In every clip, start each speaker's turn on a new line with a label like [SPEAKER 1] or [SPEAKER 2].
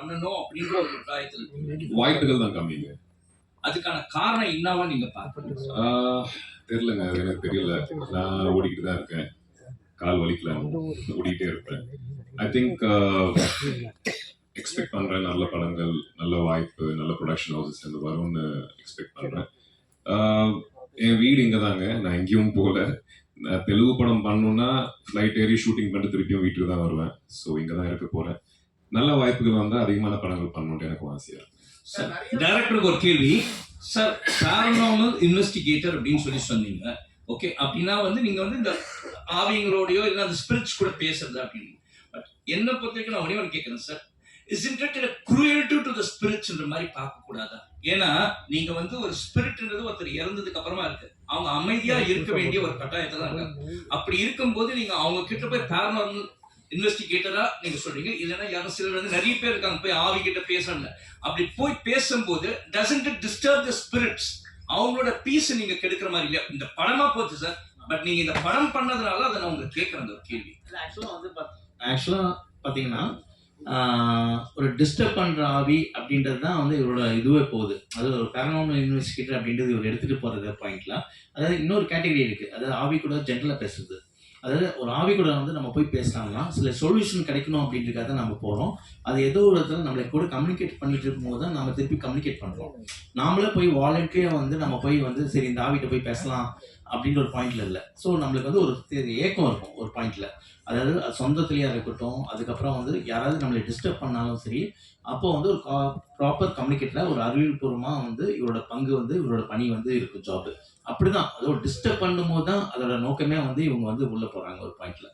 [SPEAKER 1] பண்ணணும் அப்படின்ற ஒரு கட்டாயத்தில்.
[SPEAKER 2] வாய்ப்புகள் தான் கம்மிங்க
[SPEAKER 1] அதுக்கான காரணம் என்னவா நீங்க
[SPEAKER 2] ஆஹ், தெரியலங்க. அது எனக்கு தெரியல. நான் ஓடிக்கிட்டு தான் இருக்கேன். கால் வலிக்கல. ஓடிக்கிட்டே இருப்பேன். ஐ திங்க் எக்ஸ்பெக்ட் பண்றேன். நல்ல படங்கள் நல்ல வாய்ப்பு நல்ல ப்ரொடக்ஷன் ஹவுசஸ் இருந்து வரும்னு எக்ஸ்பெக்ட் பண்றேன். என் வீடு இங்க தாங்க நான் எங்கேயும் போகல. தெலுங்கு படம் பண்ணணும்னா ஃப்ளைட் ஏறி ஷூட்டிங் பண்ணிட்டு திருப்பியும் வீட்டுக்கு தான் வருவேன். ஸோ இங்க தான் இருக்க போறேன். நல்ல வாய்ப்புகள் வந்தா அதிகமான படங்கள் பண்ணணும்னு எனக்கு ஆசையா இருக்கு.
[SPEAKER 1] சார் டைரக்டருக்கு ஒரு கேள்வி. சார் பேரனாமல் இன்வெஸ்டிகேட்டர் அப்படின்னு சொல்லி சொன்னீங்க. ஓகே அப்படின்னா வந்து நீங்க வந்து இந்த ஆவிங்களோடயோ இல்லை அந்த ஸ்பிரிட்ஸ் கூட பேசுறது அப்படின்னு. பட் என்ன பொறுத்த வரைக்கும் நான் ஒன்று கேட்குறேன் sir is it cruelty to the ஸ்பிரிட்ஸ்ன்ற மாதிரி பார்க்க கூடாதா? ஏன்னா நீங்க வந்து ஒரு ஸ்பிரிட்ன்றது ஒருத்தர் இறந்ததுக்கு அப்புறமா இருக்கு. அவங்க அமைதியா இருக்க வேண்டிய ஒரு கட்டாயத்துல தான் இருக்காங்க. அப்படி இருக்கும்போது நீங்க அவங்க கிட்ட போய் பேரனார்மல் இன்வெஸ்டிகேட்டரா நீங்க சொல்றீங்க. இல்லைன்னா யாரும் சிலர் வந்து நிறைய பேர் இருக்காங்க போய் ஆவி கிட்ட பேசணும் அப்படி போய் பேசும்போது doesn't it disturb the spirits அவங்களோட பீஸ் நீங்க கெடுக்கிற மாதிரி இல்லையா? இந்த படமா போச்சு சார் பட் நீங்க இந்த படம் பண்ணதுனால அதை நான் உங்களுக்கு கேட்கறேன் அந்த ஒரு கேள்வி.
[SPEAKER 3] ஆக்சுவலாக வந்து ஆக்சுவலாக பார்த்தீங்கன்னா ஆஹ், ஒரு டிஸ்டர்ப் பண்ணுற ஆவி அப்படின்றது தான் வந்து இவரோட இதுவே போகுது. அது ஒரு பேரனாமல் இன்வெஸ்டிகேட்டர் அப்படின்றது இவர் எடுத்துகிட்டு போகிறது பாயிண்ட்ல அதாவது இன்னொரு கேட்டகரி இருக்குது அதாவது ஆவி கூட ஜென்ரலாக பேசுறது. அதாவது ஒரு ஆவி கூட வந்து நம்ம போய் பேசினாங்கன்னா சில சொல்யூஷன் கிடைக்கணும் அப்படின்றதுக்காக நம்ம போகிறோம் அது ஏதோ ஒரு இடத்துல நம்மளை கூட கம்யூனிகேட் பண்ணிட்டு இருக்கும்போது தான் நம்ம திருப்பி கம்யூனிகேட் பண்ணுறோம் நாமளே போய் வாலண்டியாக வந்து நம்ம போய் வந்து சரி இந்த ஆவிட்ட போய் பேசலாம். அப்படின்ற ஒரு பாயிண்ட்ல இல்லை. ஸோ நம்மளுக்கு வந்து ஒரு ஏக்கம் இருக்கும் ஒரு பாயிண்ட்ல அதாவது அது இருக்கட்டும் அதுக்கப்புறம் வந்து யாராவது நம்மளை டிஸ்டர்ப் பண்ணாலும் சரி அப்போ வந்து ஒரு ப்ராப்பர் கம்யூனிகேட்டில் ஒரு அறிவியல்பூர்வமாக வந்து இவரோட பங்கு வந்து இவரோட பணி வந்து இருக்கும் ஜாப் அப்படிதான். அதோட டிஸ்டர்ப் பண்ணும்போது தான் அதோட நோக்கமே வந்து இவங்க வந்து உள்ள போறாங்க ஒரு பாயிண்ட்ல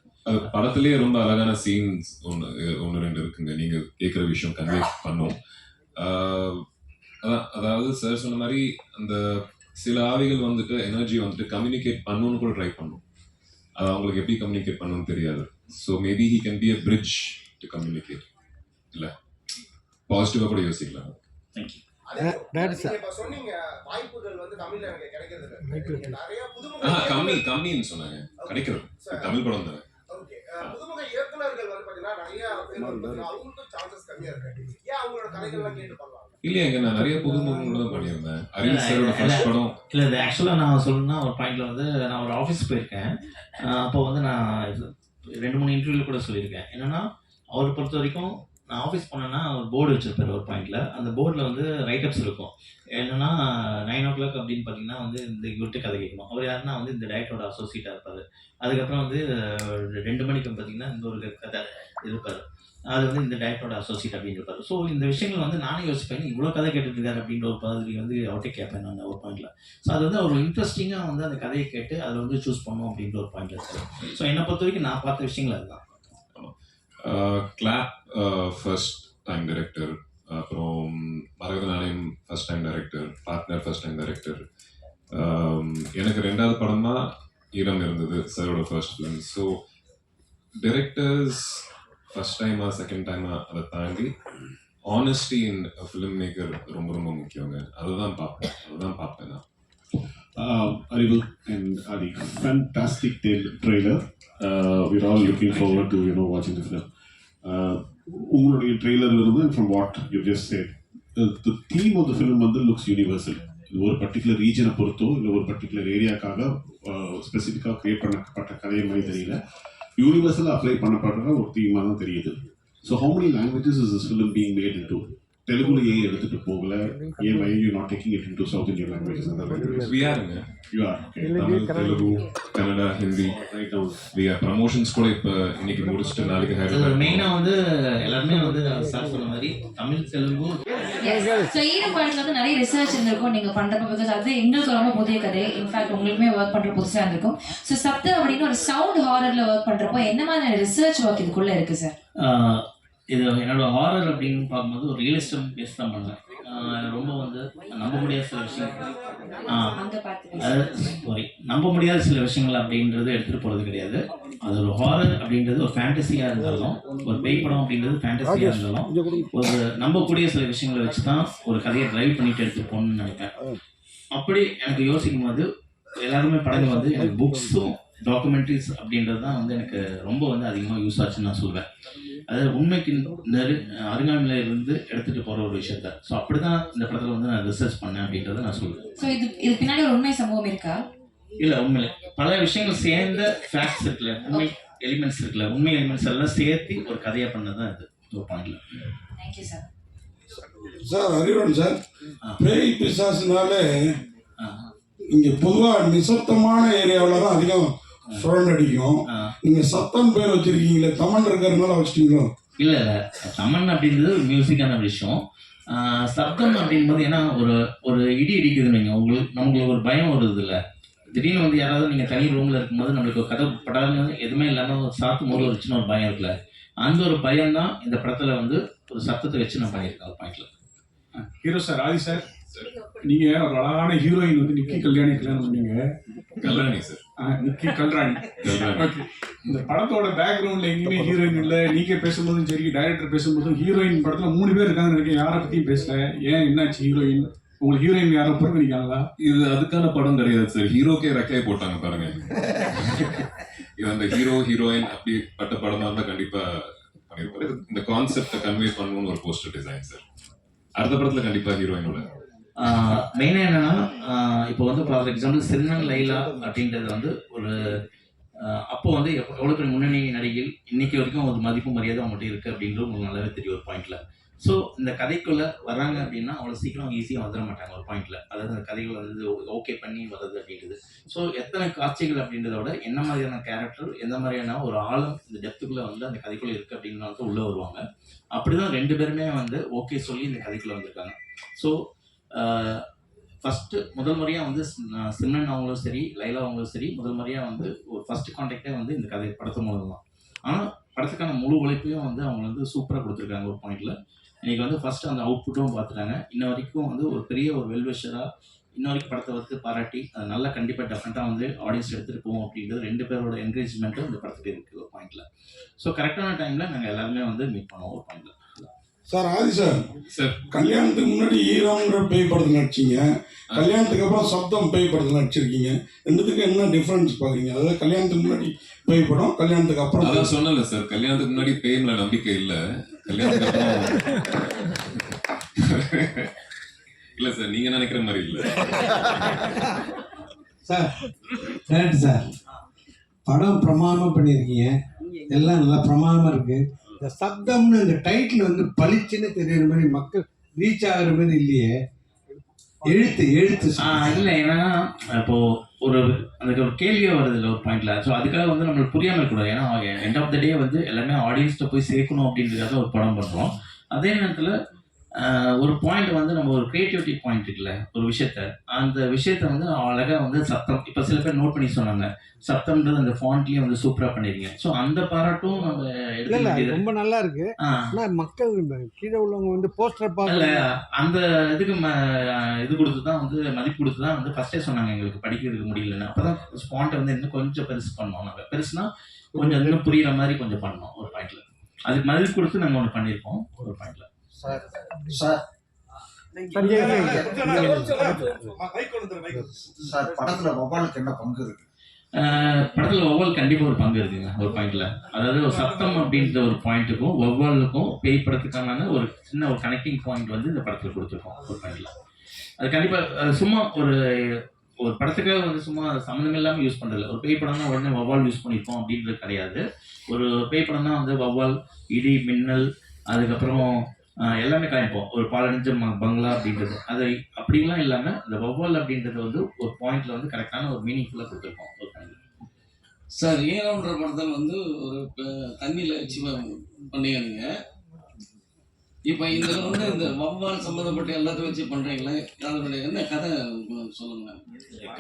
[SPEAKER 2] படத்திலேயே ரொம்ப அழகான சீன்ஸ் ஒன்று ஒன்று ரெண்டு இருக்குங்க. நீங்க கேட்குற விஷயம் கன்வே பண்ணும். அதான் அதாவது சார் சொன்ன மாதிரி அந்த சில ஆவிகள் வந்துட்டு எனர்ஜி வந்துட்டு கம்யூனிகேட் பண்ணணும்னு கூட ட்ரை பண்ணும். அது அவங்களுக்கு எப்படி கம்யூனிகேட் பண்ணணும்னு தெரியாது. So maybe he can be a bridge to communicate இல்லை? பாசிட்டிவாக கூட யோசிக்கலாம்.
[SPEAKER 1] தேங்க்யூ
[SPEAKER 2] கம்மி கம்மின்னு சொன்னாங்க. கிடைக்கிறது தமிழ் படம் தானே.
[SPEAKER 4] Okay. அஹ், புதுமுக இயக்குனர்கள் வந்து பாத்தீங்கன்னா நிறைய பேர் வந்து பாத்தீங்கன்னா அவங்களுக்கும் சான்சஸ் கம்மியா இருக்கு. ஏன் அவங்களோட கதைகள்லாம்
[SPEAKER 2] இல்லையாங்க நான் நிறைய புது முகங்களோட தான் பண்ணியிருந்தேன். அரவிந்த் சாரோட ஃபர்ஸ்ட் படம்.
[SPEAKER 3] இல்லை இது ஆக்சுவலாக நான் சொல்லணும்னா ஒரு பாயிண்ட்ல வந்து நான் ஒரு ஆஃபீஸ் போயிருக்கேன். அப்போ வந்து நான் ரெண்டு மூணு இன்டர்வியூ கூட சொல்லியிருக்கேன். என்னன்னா அவரை பொறுத்த வரைக்கும் நான் ஆஃபீஸ் போனேன்னா ஒரு போர்டு வச்சிருப்பாரு ஒரு பாயிண்ட்ல அந்த போர்டில் வந்து ரைட்டப்ஸ் இருக்கும். என்னன்னா நைன் ஓ கிளாக் அப்படின்னு பார்த்தீங்கன்னா வந்து இந்த இவர்கிட்ட கதை கேட்கணும். அவர் யாருன்னா வந்து இந்த டயட்டோட அசோசியேட்டாக இருப்பார். அதுக்கப்புறம் வந்து ரெண்டு மணிக்கு பார்த்தீங்கன்னா இந்த ஒரு கதை இருப்பார். அது வந்து இந்த டயட்டோட அசோசியேட் அப்படின்னு இருப்பார். ஸோ இந்த விஷயங்கள் வந்து நானே யோசிப்பேன் இவ்வளோ கதை கேட்டுருக்காரு அப்படின்ற ஒரு பதவி வந்து அவர்கிட்ட கேட்பேன் நான் ஒரு பாயிண்ட்ல ஸோ அது வந்து அவர் இன்ட்ரெஸ்டிங்காக வந்து அந்த கதையை கேட்டு அதை வந்து சூஸ் பண்ணுவோம் அப்படின்ற ஒரு பாயிண்ட் இருக்கு ஸோ என்னை பொறுத்த வரைக்கும் நான் பார்த்த விஷயங்கள் அதுதான்.
[SPEAKER 2] கிளாப் ஃபர்ஸ்ட் டைம் டைரக்டர் அப்புறம் Maragatha Naanayam first time director partner first time director எனக்கு ரெண்டாவது படமா ஈரம் இருந்தது சாரோட first film so directors first டைமா செகண்ட் டைமா அதை தாண்டி ஆனஸ்டி இன் ஃபிலிம் மேக்கர் ரொம்ப ரொம்ப முக்கியங்க அதுதான் பார்ப்பேன் அதுதான் பார்ப்பேன் நான் um,
[SPEAKER 5] uh, Arival and Ali. Fantastic tail- trailer. Uh, we're all looking forward to you know watching the film. உங்களுடைய ட்ரெய்லர் இருந்து from what you just said the theme of the film வந்து லுக்ஸ் யூனிவர்சல் இது ஒரு particular ரீஜனை பொறுத்தோ இல்லை ஒரு particular ஏரியாக்காக ஸ்பெசிஃபிக்காக create பண்ணப்பட்ட கதையை மாதிரி தெரியல. யூனிவர்சலாக அப்ளை பண்ணப்படுற ஒரு தீமாக தான் தெரியுது. So how many languages is is film being made into தெலுங்குல ஏன் எடுத்துட்டு போகல. ஏன் why you not taking it into south Indian languages அந்த language
[SPEAKER 2] விஆருங்க
[SPEAKER 5] you are
[SPEAKER 2] Tamil Telugu Kannada. Hindi
[SPEAKER 5] down
[SPEAKER 2] VR promotions கூட இப்போ இன்னைக்கு முடிச்சுட்டு நாளைக்கு ஹைதராபாத்
[SPEAKER 3] மெயினாக வந்து எல்லாருமே வந்து சார் சொன்ன மாதிரி தமிழ் தெலுங்கு.
[SPEAKER 6] ஸோ ஈரம் படத்துல வந்து நிறைய ரிசர்ச் இருந்திருக்கும். நீங்க பண்றப்ப பிகாஸ் அது எங்களுக்கு ரொம்ப புதிய கதை. இன்ஃபேக்ட் உங்களுக்குமே ஒர்க் பண்ற புதுசா இருந்திருக்கும். ஸோ சப்த அப்படின்னு ஒரு சவுண்ட் ஹாரர்ல ஒர்க் பண்றப்போ என்ன மாதிரி ரிசர்ச் ஒர்க் இதுக்குள்ள இருக்கு சார்
[SPEAKER 3] ஆஹ் இது என்னோட ஹாரர் அப்படின்னு பார்க்கும்போது ஒரு ரியலிஸ்டம் பேஸ் தான் பண்ணேன் ஆஹ் ரொம்ப வந்து நம்ப முடியாத சில அதாவது சாரி நம்ப முடியாத சில விஷயங்கள் அப்படின்றது எடுத்துகிட்டு போகிறது கிடையாது. அது ஒரு ஹாரர் அப்படின்றது ஒரு ஃபேண்டசியாக இருந்தாலும் ஒரு பேய் படம் அப்படின்றது ஃபேண்டசியாக இருந்தாலும் ஒரு நம்பக்கூடிய சில விஷயங்களை வச்சு தான் ஒரு கதையை டிரைவ் பண்ணிட்டு எடுத்துட்டு போகணும்னு நினைப்பேன். அப்படி எனக்கு யோசிக்கும் போது எல்லாருமே படங்கள் வந்து எனக்கு புக்ஸும் டாக்குமெண்ட்ரிஸ் அப்படின்றது தான் வந்து எனக்கு ரொம்ப வந்து அதிகமாக யூஸ் ஆச்சுன்னு நான் சொல்வேன். அதாவது உண்மைக்கு நெரு அருகாமையில இருந்து எடுத்துட்டு போற ஒரு விஷயத்த ஸோ அப்படிதான் இந்த படத்துல வந்து நான் ரிசர்ச் பண்ணேன் அப்படின்றத நான் சொல்றேன்.
[SPEAKER 6] ஸோ இது இது பின்னாடி ஒரு உண்மை சம்பவம் இருக்கா?
[SPEAKER 3] இல்ல உண்மையில. பல விஷயங்கள் சேர்ந்த ஃபேக்ட்ஸ் இருக்குல்ல. உண்மை எலிமெண்ட்ஸ் இருக்குல்ல. உண்மை எலிமெண்ட்ஸ் எல்லாம் சேர்த்து ஒரு கதையா பண்ணதான் இது. ஒரு பாயிண்ட்ல
[SPEAKER 6] thank you sir
[SPEAKER 7] sir Arivan sir. பேய் பிசாசுனாலே இங்க பொதுவா நிசப்தமான ஏரியாவில் தான் அதிகம் சுழண்டடிக்கும் நீங்க சத்தம் பேர் வச்சிருக்கீங்களே தமன் இருக்கிறதுனால வச்சிட்டீங்களோ?
[SPEAKER 3] இல்ல இல்ல. தமன் அப்படின்றது ஒரு மியூசிக்கான விஷயம். சப்தம் அப்படின்போது ஏன்னா ஒரு ஒரு இடி இடிக்குதுன்னு வைங்க. உங்களுக்கு நம்மளுக்கு ஒரு பயம் வருது இல்ல திடீர்னு வந்து யாராவது நீங்க தனி ரூம்ல இருக்கும்போது நம்மளுக்கு ஒரு கதை படாமல் எதுவுமே இல்லாம ஒரு சாத்து மூலம் வச்சுன்னு ஒரு பயம் இருக்குல்ல. அந்த ஒரு பயம் தான் இந்த படத்துல வந்து ஒரு சத்தத்தை வச்சு நான் பண்ணியிருக்கேன் ஒரு பாயிண்ட்ல
[SPEAKER 8] ஹீரோ சார் ஆதி சார் நீங்க ஒரு அழகான ஹீரோயின் வந்து நிக்கி கல்யாணி கல்யாணம் பண்ணீங்க.
[SPEAKER 2] கல்யாணி சார்.
[SPEAKER 8] நிக்கி கல்ராணி ஓகே. இந்த படத்தோட பேக்ரவுண்ட்ல எங்கேயுமே ஹீரோயின் இல்ல. நீங்க பேசும்போதும் சரி டைரக்டர் பேசும்போதும் ஹீரோயின் படத்துல மூணு பேர் இருக்காங்கன்னு நினைக்கிறேன். யாரை பத்தியும் பேசல. ஏன் என்னாச்சு ஹீரோயின் உங்களுக்கு ஹீரோயின் யாரோ புறக்கணிக்காங்களா
[SPEAKER 2] இது அதுக்கான படம் கிடையாது சார் ஹீரோக்கே ரெக்கையை போட்டாங்க பாருங்க. இது அந்த ஹீரோ ஹீரோயின் அப்படி பட்ட படமா இருந்தா கண்டிப்பா பண்ணிருப்பாரு. இந்த கான்செப்டை கன்வே பண்ணணும்னு ஒரு போஸ்டர் டிசைன் சார் அடுத்த படத்துல கண்டிப்பா ஹீரோயினோட
[SPEAKER 3] மெயினாக என்னென்னா இப்போ வந்து ஃபார் எக்ஸாம்பிள் சின்னன் லைலா அப்படின்றது வந்து ஒரு அப்போ வந்து எவ்வளோ பெரிய முன்னணி நடிகையில் இன்னைக்கு வரைக்கும் ஒரு மதிப்பு மரியாதை அவங்ககிட்ட இருக்குது அப்படின்றது உங்களுக்கு நல்லாவே தெரியும் ஒரு பாயிண்ட்ல ஸோ இந்த கதைக்குள்ளே வராங்க அப்படின்னா அவ்வளோ சீக்கிரம் ஈஸியாக வந்துட மாட்டாங்க ஒரு பாயிண்ட்ல அதாவது அந்த கதைகள் வந்து ஓகே பண்ணி வர்றது அப்படின்றது. ஸோ எத்தனை காட்சிகள் அப்படின்றத விட என்ன மாதிரியான கேரக்டர் எந்த மாதிரியான ஒரு ஆழம் இந்த டெப்த்துக்குள்ளே வந்து அந்த கதைக்குள்ளே இருக்குது அப்படின்னு உள்ளே உள்ள வருவாங்க. அப்படிதான் ரெண்டு பேருமே வந்து ஓகே சொல்லி இந்த கதைக்குள்ள வந்திருக்காங்க. ஸோ ஃபஸ்ட்டு முதல் முறையாக வந்து சி- சிம்ரன் அவங்களும் சரி லைலா அவங்களும் சரி முதல் முறையாக வந்து ஒரு ஃபஸ்ட் காண்டாக்டே வந்து இந்த கதை படத்து மூலம் தான் ஆனால் படத்துக்கான முழு உழைப்பையும் வந்து அவங்க வந்து சூப்பராக கொடுத்துருக்காங்க ஒரு பாயிண்டில் இன்றைக்கி வந்து ஃபஸ்ட்டு அந்த அவுட்புட்டும் பார்த்துட்டாங்க. இன்ன வரைக்கும் வந்து ஒரு பெரிய ஒரு வெல்விஷராக இன்ன வரைக்கும் படத்தை வந்து பாராட்டி அது நல்லா கண்டிப்பாக டெஃபினட்டாக வந்து ஆடியன்ஸ் எடுத்துகிட்டு போவோம் அப்படின்றது ரெண்டு பேரோட என்கரேஜ்மெண்ட்டும் இந்த படத்துக்கு இருக்குது ஒரு பாயிண்டில் ஸோ கரெக்டான டைமில் நாங்கள் எல்லாருமே வந்து மீட் பண்ணுவோம் ஒரு பாயிண்டில்
[SPEAKER 7] சார் ஆதி சார்
[SPEAKER 2] சார்
[SPEAKER 7] கல்யாணத்துக்கு முன்னாடி ஈரம்ன்ற பேய் படத்தில் நடிச்சீங்க. கல்யாணத்துக்கு அப்புறம் சப்தம் பேய் படத்தில் நடிச்சிருக்கீங்க. ரெண்டுத்துக்கும் என்ன டிஃபரன்ஸ் பாக்குறீங்க அதாவது கல்யாணத்துக்கு முன்னாடி பேய் படம் கல்யாணத்துக்கு அப்புறம்
[SPEAKER 2] அதான் சொன்னல சார் கல்யாணத்துக்கு முன்னாடி பேய் மேல நம்பிக்கை இல்ல. கல்யாணத்துக்கு அப்புறம் இல்ல சார் நீங்க நினைக்கிற மாதிரி இல்ல.
[SPEAKER 9] சார் கரெக்ட் சார் படம் பிரமாதமாக பண்ணியிருக்கீங்க எல்லாம் நல்லா பிரமாதமாக இருக்கு. இந்த சப்தம்னு இந்த டைட்டில் வந்து பளிச்சுன்னு தெரியுற மாதிரி மக்கள் ரீச் ஆகுற மாதிரி இல்லையே. எழுத்து எழுத்து
[SPEAKER 3] இல்லை என்னன்னா இப்போ ஒரு அதுக்கு ஒரு கேள்வியே வருது இல்லை ஒரு பாயிண்ட்ல ஸோ அதுக்காக வந்து நம்மளுக்கு புரியாம இருக்கக்கூடாது ஏன்னா எண்ட் ஆஃப் த டே வந்து எல்லாமே ஆடியன்ஸ்கிட்ட போய் சேர்க்கணும் அப்படின்றதுக்காக ஒரு படம் பண்றோம். அதே நேரத்தில் ஒரு பாயிண்ட் வந்து நம்ம ஒரு கிரியேட்டிவிட்டி பாயிண்ட் இருக்குல்ல ஒரு விஷயத்த. அந்த விஷயத்த வந்து அழகா வந்து சத்தம் இப்போ சில பேர் நோட் பண்ணி சொன்னாங்க சத்தம்ன்றது அந்த ஃபாண்ட்லயே வந்து சூப்பரா பண்ணிருக்கீங்க. ஸோ அந்த பாராட்டும் நம்ம எடுக்க
[SPEAKER 9] ரொம்ப நல்லா இருக்கு.
[SPEAKER 3] ஆ.
[SPEAKER 9] ஆனா மக்கள் கீழே உள்ளவங்க வந்து போஸ்டர்
[SPEAKER 3] இல்ல
[SPEAKER 9] பார்க்க
[SPEAKER 3] அந்த இதுக்கு ம- இது கொடுத்து தான் வந்து மதிப்பு கொடுத்து தான் வந்து ஃபர்ஸ்டே சொன்னாங்க எங்களுக்கு படிக்கிறதுக்கு முடியலன்னு. அப்பதான் ஸ்பாண்ட்டை வந்து இன்னும் கொஞ்சம் பெருசு பண்ணோம் நாங்கள் பெருசுனா கொஞ்சம் இன்னும் புரியுற மாதிரி கொஞ்சம் பண்ணோம் ஒரு பாயிண்ட்ல அதுக்கு மதிப்பு கொடுத்து நாங்கள் ஒன்று பண்ணியிருக்கோம் ஒரு பாயிண்ட்ல
[SPEAKER 10] சார் படத்துல வவ்வாலுக்கு என்ன பங்கு இருக்கு?
[SPEAKER 3] படத்தில் ஒவ்வொரு கண்டிப்பாக ஒரு பங்கு இருக்குங்க ஒரு பாயிண்ட்ல. அதாவது ஒரு சத்தம் அப்படின்ற ஒரு பாயிண்ட்டுக்கும் ஒவ்வொருக்கும் பேய் படத்துக்கான ஒரு சின்ன ஒரு கனெக்டிங் பாயிண்ட் வந்து இந்த படத்தில் கொடுத்துருக்கோம் ஒரு பாயிண்ட்ல. அது கண்டிப்பாக சும்மா ஒரு ஒரு படத்துக்காக வந்து சும்மா சம்மந்தம் இல்லாமல் யூஸ் பண்ணுறதில்ல ஒரு பேய் படம்னா உடனே வவ்வால் யூஸ் பண்ணியிருக்கோம் அப்படின்றது கிடையாது. ஒரு பேய் படம்னா வந்து வவ்வால் இடி மின்னல் அதுக்கப்புறம் எல்லாமே காமிப்போம். ஒரு பாலடைஞ்ச பங்களா அப்படின்றது. அது அப்படிலாம் இல்லாமல் இந்த வவ்வால் அப்படின்றது வந்து ஒரு பாயிண்ட்ல வந்து கரெக்டான ஒரு மீனிங்ஃபுல்லாக கொடுத்துருக்கோம். ஒரு
[SPEAKER 11] சார் ஈரம்ன்ற படத்தில் வந்து ஒரு தண்ணியில வச்சு பண்ணிடுங்க இப்போ இதில் வந்து இந்த வவ்வால் சம்மந்தப்பட்ட எல்லாத்தையும் வச்சு பண்ணுறீங்களே அதனுடைய என்ன கதை சொல்லுங்க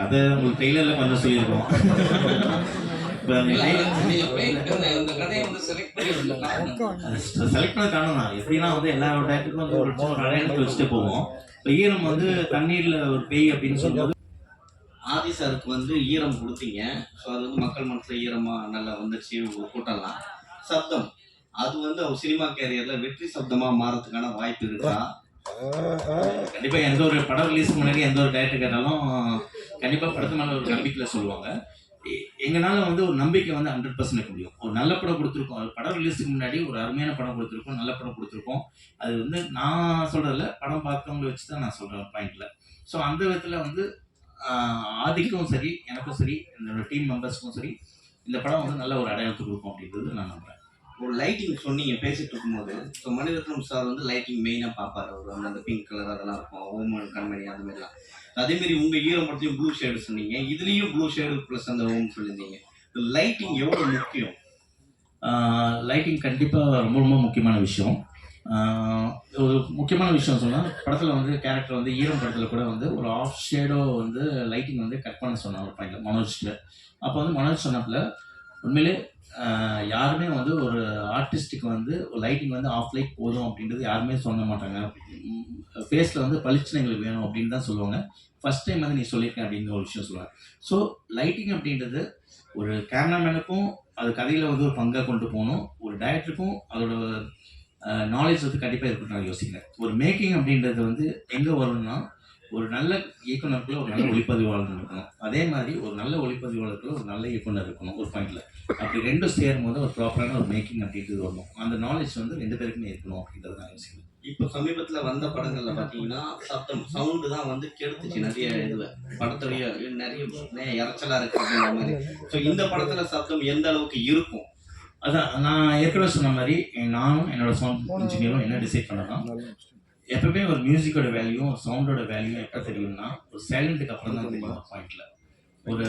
[SPEAKER 3] கதை உங்களுக்கு ட்ரெய்லரில் கொஞ்சம் சொல்லியிருக்கோம்.
[SPEAKER 11] செலக்ட் பண்ணி
[SPEAKER 3] காரணம் தான் எப்படின்னா வந்து எல்லா டேரக்டருக்கும் வந்து ஒரு அடையாளத்தை வச்சுட்டு போவோம். இப்போ ஈரம் வந்து தண்ணீர்ல ஒரு பேய் அப்படின்னு சொல்லும்போது
[SPEAKER 12] ஆதி சாருக்கு வந்து ஈரம் கொடுத்தீங்க. ஸோ அது வந்து மக்கள் மனசுல ஈரமா நல்லா வந்துருச்சு ஒரு கூட்டம்லாம். சப்தம். அது வந்து அவர் சினிமா கேரியர்ல வெற்றி சப்தமா மாறதுக்கான வாய்ப்பு இருக்கா?
[SPEAKER 3] கண்டிப்பா எந்த ஒரு படம் ரிலீஸ் முன்னாடி எந்த ஒரு டேரக்டர் கேட்டாலும் கண்டிப்பா படத்து மேல ஒரு நம்பிக்கையில சொல்லுவாங்க. எங்களால் வந்து ஒரு நம்பிக்கை வந்து ஹண்ட்ரட் பர்சன்ட் வைக்க முடியும். ஒரு நல்ல படம் கொடுத்துருக்கோம். ஒரு படம் ரிலீஸுக்கு முன்னாடி ஒரு அருமையான படம் கொடுத்துருக்கோம். நல்ல படம் கொடுத்துருக்கோம். அது வந்து நான் சொல்கிறதில்ல படம் பார்த்தவங்களை வச்சு தான் நான் சொல்கிறேன் பாயிண்டில் ஸோ அந்த விதத்தில் வந்து ஆதிக்கும் சரி எனக்கும் சரி என்னோட டீம் மெம்பர்ஸ்க்கும் சரி இந்த படம் வந்து நல்ல ஒரு அடையாளத்தை கொடுக்கும் அப்படின்றது நான் நம்புறேன்.
[SPEAKER 12] ஒரு லைட்டிங் சொன்னீங்க பேசிட்டு இருக்கும்போது ஸோ மணிரத்னம் சார் வந்து லைட்டிங் மெயினாக பார்ப்பார். அவர் வந்து அந்த பிங்க் கலர் அதெல்லாம் இருக்கும். ஓமன் கண்மணி அந்த மாதிரிலாம். அதேமாரி உங்கள் ஈரம் படத்தையும் ப்ளூ ஷேடு சொன்னீங்க. இதுலேயும் ப்ளூ ஷேடு ப்ளஸ் அந்த ஓம் சொல்லியிருந்தீங்க. லைட்டிங் எவ்வளோ முக்கியம்?
[SPEAKER 3] லைட்டிங் கண்டிப்பாக ரொம்ப ரொம்ப முக்கியமான விஷயம். ஒரு முக்கியமான விஷயம் சொன்னால் படத்தில் வந்து கேரக்டர் வந்து ஈரம் படத்தில் கூட வந்து ஒரு ஆஃப் ஷேடோ வந்து லைட்டிங் வந்து கட் பண்ண சொன்னாங்க ஒரு பாயிண்ட்ல மனோஜில் அப்போ வந்து மனோஜ் சொன்னப்பில் உண்மையிலே யாருமே வந்து ஒரு ஆர்டிஸ்ட்டுக்கு வந்து ஒரு லைட்டிங் வந்து ஆஃப் லைட் போதும் அப்படின்றது யாருமே சொல்ல மாட்டாங்க. ஃபேஸில் வந்து பளிச்சுன்னு எங்களுக்கு வேணும் அப்படின்னு தான் சொல்லுவாங்க. ஃபஸ்ட் டைம் வந்து நீ சொல்லியிருக்கேன் அப்படின்னு ஒரு விஷயம் சொல்லுவாங்க. ஸோ லைட்டிங் அப்படின்றது ஒரு கேமராமேனுக்கும் அது கதையில் வந்து ஒரு பங்காக கொண்டு போகணும். ஒரு டைரக்டருக்கும் அதோட நாலேஜ் வந்து கண்டிப்பாக இருக்கணும் நான் யோசிக்கிறேன். ஒரு மேக்கிங் அப்படின்றது வந்து எங்கே வரும்னா ஒரு நல்ல இயக்குனருக்குள்ள ஒரு நல்ல ஒளிப்பதிவாளர் இருக்கணும். அதே மாதிரி ஒரு நல்ல ஒளிப்பதிவாளருக்குள்ள ஒரு நல்ல இயக்குனர் இருக்கணும் ஒரு பாயிண்ட்ல அப்படி ரெண்டும் சேரும் போது ஒரு ப்ராப்பரான ஒரு மேக்கிங் அப்படின்றது வரணும். அந்த நாலேஜ் வந்து ரெண்டு பேருக்குமே இருக்கணும் அப்படின்றத நான் யோசிக்கிறேன்
[SPEAKER 12] இப்போ சமீபத்துல வந்த படங்கள்ல பாத்தீங்கன்னா சத்தம் சவுண்டு தான் வந்து கெடுத்துச்சு நிறைய இதுல. படத்துடைய நிறைய நிறைய இறைச்சலா இருக்கு அப்படின்ற மாதிரி. ஸோ இந்த படத்துல சத்தம் எந்த அளவுக்கு இருக்கும்?
[SPEAKER 3] அதான் நான் ஏற்கனவே சொன்ன மாதிரி நானும் என்னோட சவுண்ட் இன்ஜினியரும் என்ன டிசைட் பண்ணலாம்? எப்பவுமே ஒரு மியூசிக்கோட வேல்யூ சவுண்டோட வேல்யூ எப்போ தெரியும்னா ஒரு சைலண்ட்டுக்கு அப்புறம் தான் தெரியும் பாயிண்ட்ல ஒரு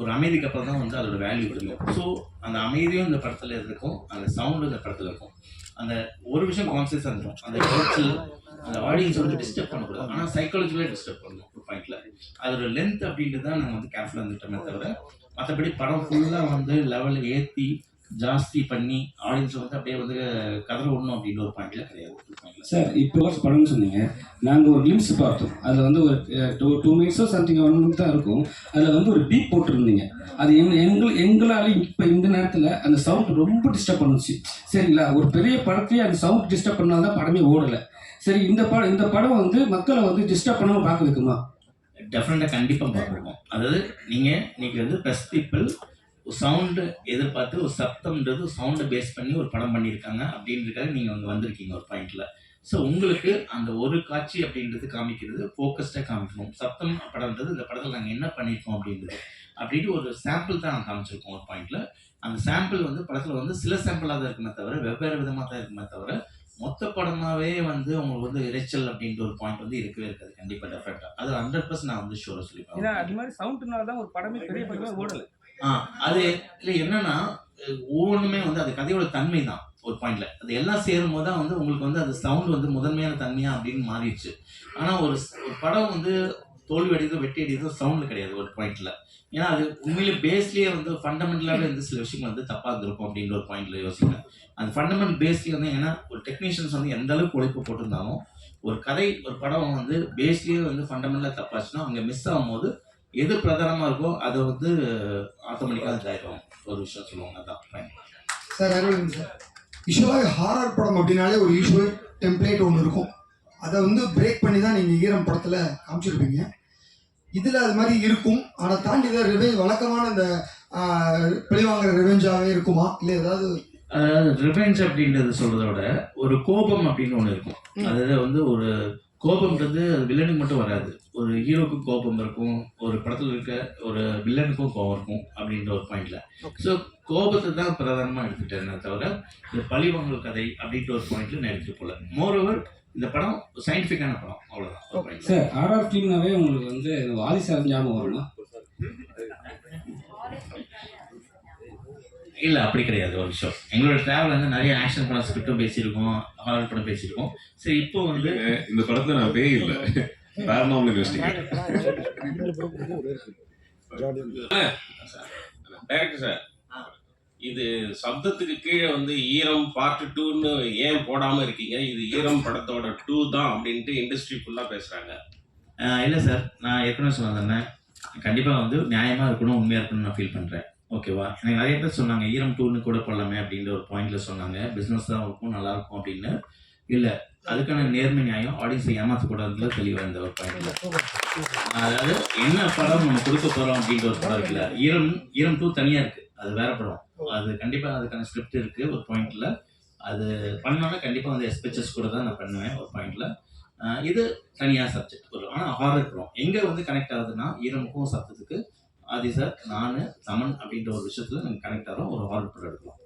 [SPEAKER 3] ஒரு அமைதிக்கு அப்புறம் தான் வந்து அதோட வேல்யூ தெரியும். ஸோ அந்த அமைதியும் இந்த படத்துல இருக்கும் அந்த சவுண்டும் இந்த படத்துல இருக்கும். அந்த ஒரு விஷயம் கான்சியஸாக இருக்கும் அந்த குறைச்சல் அந்த ஆடியன்ஸ் வந்து டிஸ்டர்ப் பண்ணக்கூடாது. ஆனால் சைக்காலஜிக்கலாக டிஸ்டர்ப் பண்ணணும் ஒரு பாயிண்ட்ல அதோட லென்த் அப்படின்றது தான் நாங்கள் வந்து கேர்ஃபுல்லாக இருந்துட்டோமே தவிர மற்றபடி படம் ஃபுல்லாக வந்து லெவல் ஏற்றி ஜாஸ்தி பண்ணி ஆடியன்ஸ் வந்து அப்படியே வந்து கதற விடணும் அப்படின்னு ஒரு பாயிண்ட்ல கிடையாது.
[SPEAKER 13] சார் இப்போ ஒரு படம்னு சொன்னீங்க. நாங்கள் ஒரு லிம்ஸ் பார்த்தோம். அதில் வந்து ஒரு டூ டூ மினிட்ஸோ சம்திங் ஒன் மினிட் தான் இருக்கும். அதில் வந்து ஒரு பீப் போட்டிருந்தீங்க. அது எங்க எங்கள் எங்களால் இப்போ இந்த நேரத்தில் அந்த சவுண்ட் ரொம்ப டிஸ்டர்ப் பண்ணுச்சு. சரிங்களா? ஒரு பெரிய படத்தையே அந்த சவுண்ட் டிஸ்டர்ப் பண்ணால் தான் படமே ஓடலை. சரி இந்த படம் இந்த படம் வந்து மக்களை வந்து டிஸ்டர்ப் பண்ணாமல் பார்க்க வைக்குமா?
[SPEAKER 3] டெஃபினட்டாக கண்டிப்பாக பார்த்துருக்கோம். அதாவது நீங்கள் இன்னைக்கு வந்து ப்ரெஸ் பீப்புள் ஒரு சவுண்டு எதிர்பார்த்து ஒரு சப்தம்ன்றது சவுண்டை பேஸ் பண்ணி ஒரு படம் பண்ணியிருக்காங்க அப்படின்றக்காக நீங்கள் அங்கே வந்திருக்கீங்க ஒரு பாயிண்டில் ஸோ உங்களுக்கு அந்த ஒரு காட்சி அப்படின்றது காமிக்கிறது ஃபோக்கஸ்டாக காமிக்கணும். சப்தம் படம்ன்றது இந்த படத்தில் நாங்கள் என்ன பண்ணியிருக்கோம் அப்படின்றது அப்படின்ட்டு ஒரு சாம்பிள் தான் நாங்கள் காமிச்சிருக்கோம் ஒரு பாயிண்டில் அந்த சாம்பிள் வந்து படத்தில் வந்து சில சாம்பிளாக தான் இருக்குமே தவிர வெவ்வேறு விதமாக தான் இருக்குமே தவிர மொத்த படமாவே வந்து உங்களுக்கு வந்து இரைச்சல் அப்படின்ற ஒரு பாயிண்ட் வந்து இருக்கவே இருக்காது. கண்டிப்பாக டெஃபரெண்ட்டாக அது ஹண்ட்ரட் பர்சன்ட் நான் வந்து ஷோரை சொல்லிப்பேன்.
[SPEAKER 14] அது மாதிரி சவுண்ட்னால தான் ஒரு படமே பெரிய படமே ஓடலை.
[SPEAKER 3] அது இல்லை என்னன்னா ஒவ்வொன்றுமே வந்து அது கதையோட தன்மை தான் ஒரு பாயிண்ட்ல அது எல்லாம் சேரும் போது தான் வந்து உங்களுக்கு வந்து அது சவுண்ட் வந்து முதன்மையான தன்மையா அப்படின்னு மாறிடுச்சு. ஆனா ஒரு ஒரு படம் வந்து தோல்வி அடையதோ வெட்டி அடிக்கிறதோ சவுண்ட் கிடையாது ஒரு பாயிண்ட்ல ஏன்னா அது உண்மையிலே பேஸ்லயே வந்து ஃபண்டமெண்டலாகவே வந்து சில விஷயங்கள் வந்து தப்பா இருந்திருக்கும் அப்படின்ற ஒரு பாயிண்ட்ல யோசிக்கிறேன் அந்த ஃபண்டமெண்டல் பேஸ்லயே வந்து ஏன்னா ஒரு டெக்னீஷியன்ஸ் வந்து எந்த அளவுக்கு உழைப்பு போட்டிருந்தாலும் ஒரு கதை ஒரு படம் வந்து பேஸ்லயே வந்து ஃபண்டமெண்டலாக தப்பாச்சுன்னா அங்கே மிஸ் ஆகும்போது எது பிரதானமா இருக்கோ அதை வந்து ஆட்டோமேட்டிக்காக இதாயிடும். ஒரு விஷயம் சொல்லுவாங்க. அதான்.
[SPEAKER 4] Sir Aravind sir? யூஸ்வலாக ஹாரர் படம் அப்படின்னாலே ஒரு யூஸ்வல் டெம்ப்ளேட் ஒன்று இருக்கும். அதை வந்து பிரேக் பண்ணி தான் நீங்கள் ஈரம் படத்தில் காமிச்சிருப்பீங்க. இதில் அது மாதிரி இருக்கும். ஆனால் தாண்டி தான் ரிவே வழக்கமான இந்த பழிவாங்கிற ரிவெஞ்சாகவே இருக்குமா? இல்லை ஏதாவது
[SPEAKER 3] அதாவது ரிவெஞ்ச் அப்படின்றது சொல்றத விட ஒரு கோபம் அப்படின்னு ஒன்று இருக்கும். அதாவது வந்து ஒரு கோபம்ன்றது அது வில்லனுக்கு மட்டும் வராது. ஒரு ஹீரோக்கும் கோபம் இருக்கும் ஒரு படத்தில் இருக்க ஒரு வில்லனுக்கும் கோபம் இருக்கும் அப்படின்ற ஒரு பாயிண்ட்ல ஸோ கோபத்தை தான் பிரதானமாக எடுத்துட்டேன் தவிர இந்த பழிவாங்கல் கதை அப்படின்ற ஒரு பாயிண்ட்ல நான் எடுத்துட்டு போல மோரோவர் இந்த படம் சயின்டிஃபிக்கான படம். அவ்வளோதான்
[SPEAKER 13] சார் ஆர்ஆர் ஃபிலிம்னாவே உங்களுக்கு வந்து வாரிசு ஞாபகம் வருமா?
[SPEAKER 3] இல்லை அப்படி கிடையாது. ஒரு விஷயம். எங்களோட டிராவல் வந்து நிறைய ஆக்ஷன் படம் ஸ்கிரிப்டும் பேசியிருக்கோம் ஹாரர் படம் பேசியிருக்கோம். சரி இப்போ வந்து
[SPEAKER 2] இந்த படத்துல நான் பேய் இல்லை. பேரனாமல் இன்வெஸ்டிகேட்
[SPEAKER 14] டைரக்டர் சார் இது சப்தத்துக்கு கீழே வந்து ஈரம் பார்ட் டூன்னு ஏன் போடாம இருக்கீங்க? இது ஈரம் படத்தோட டூ தான் அப்படின்ட்டு இண்டஸ்ட்ரி ஃபுல்லா பேசுறாங்க.
[SPEAKER 3] இல்லை சார் நான் ஏற்கனவே சொன்னதுன்னு கண்டிப்பாக வந்து நியாயமாக இருக்கணும் உண்மையாக இருக்கணும்னு நான் ஃபீல் பண்ணுறேன் ஓகேவா எனக்கு நிறைய பேர் சொன்னாங்க ஈரம் டூன்னு கூட போடலாமே அப்படின்ற ஒரு பாயிண்ட்ல சொன்னாங்க. பிஸ்னஸ் தான் இருக்கும் நல்லா இருக்கும் அப்படின்னு. இல்லை அதுக்கான நேர்மை நியாயம் ஆடியன்ஸை ஏமாற்றக்கூடாதுல தெளிவாக இந்த ஒரு பாயிண்ட்ல அதாவது என்ன படம் நம்ம கொடுக்க போகிறோம் அப்படின்ற ஒரு படம் இருக்குல்ல? ஈரம் ஈரம் டூ தனியாக இருக்குது அது வேற படம். அது கண்டிப்பாக அதுக்கான ஸ்கிரிப்ட் இருக்குது ஒரு பாயிண்ட்ல அது பண்ணோன்னா கண்டிப்பாக வந்து எஸ்பெச்சஸ் கூட தான் நான் பண்ணுவேன் ஒரு பாயிண்ட்ல இது தனியாக சப்ஜெக்ட் ஒரு ஆனால் ஹாரர் படம். எங்கே வந்து கனெக்ட் ஆகுதுன்னா ஈரமுக்கும் சத்தத்துக்கு ஆதி சார் நான் தமன் அப்படின்ற ஒரு விஷயத்துல நாங்கள் கனெக்ட் ஆகிறோம் ஒரு ஹாரர் படம் எடுக்கலாம்.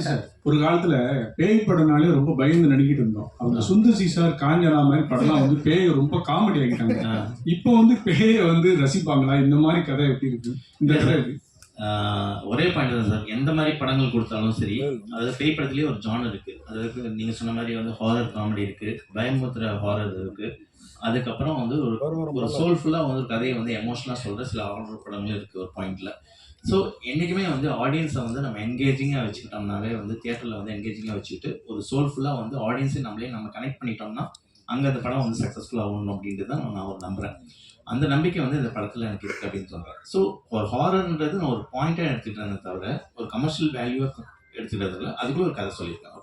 [SPEAKER 3] சார்.
[SPEAKER 8] ஒரு காலத்துல பேய் படம்னாலே ரொம்ப பயந்து நடிக்கிட்டு இருந்தோம். அவங்க சுந்தர் சி சார் காஞ்சனா மாதிரி படம்லாம் வந்து பேயை ரொம்ப காமெடி ஆகிட்டாங்க இப்போ வந்து பேயை வந்து ரசிப்பாங்களா? இந்த மாதிரி கதை எப்படி இருக்கு? இந்த கதை
[SPEAKER 3] ஒரே பாயிண்ட் தான் சார் எந்த மாதிரி படங்கள் கொடுத்தாலும் சரி அதாவது பேய் படத்துலேயே ஒரு ஜானர் இருக்கு. அதாவது நீங்க சொன்ன மாதிரி வந்து ஹாரர் காமெடி இருக்கு பயமுத்துற ஹாரர் இருக்கு. அதுக்கப்புறம் வந்து ஒரு ஒரு சோல்ஃபுல்லாக வந்து ஒரு கதையை வந்து எமோஷனலாக சொல்கிற சில ஹாரர் படங்கள் இருக்குது ஒரு பாயிண்டில் ஸோ என்றைக்குமே வந்து ஆடியன்ஸை வந்து நம்ம என்கேஜிங்காக வச்சுக்கிட்டோம்னாவே வந்து தியேட்டரில் வந்து என்கேஜிங்காக வச்சுக்கிட்டு ஒரு சோல்ஃபுல்லாக வந்து ஆடியன்ஸை நம்மளே நம்ம கனெக்ட் பண்ணிட்டோம்னா அங்கே அந்த படம் வந்து சக்ஸஸ்ஃபுல் ஆகணும் அப்படின்ட்டு தான் நான் ஒரு நம்புகிறேன் அந்த நம்பிக்கை வந்து இந்த படத்தில் எனக்கு இருக்குது அப்படின்னு சொல்கிறேன் ஸோ ஒரு ஹாரர்ன்றது நான் ஒரு பாயிண்ட்டாக எடுத்துக்கிட்டேனே தவிர ஒரு கமர்ஷியல் வேல்யூவாக எடுத்துக்கிறதுல அதுக்குள்ள ஒரு கதை சொல்லியிருக்கேன்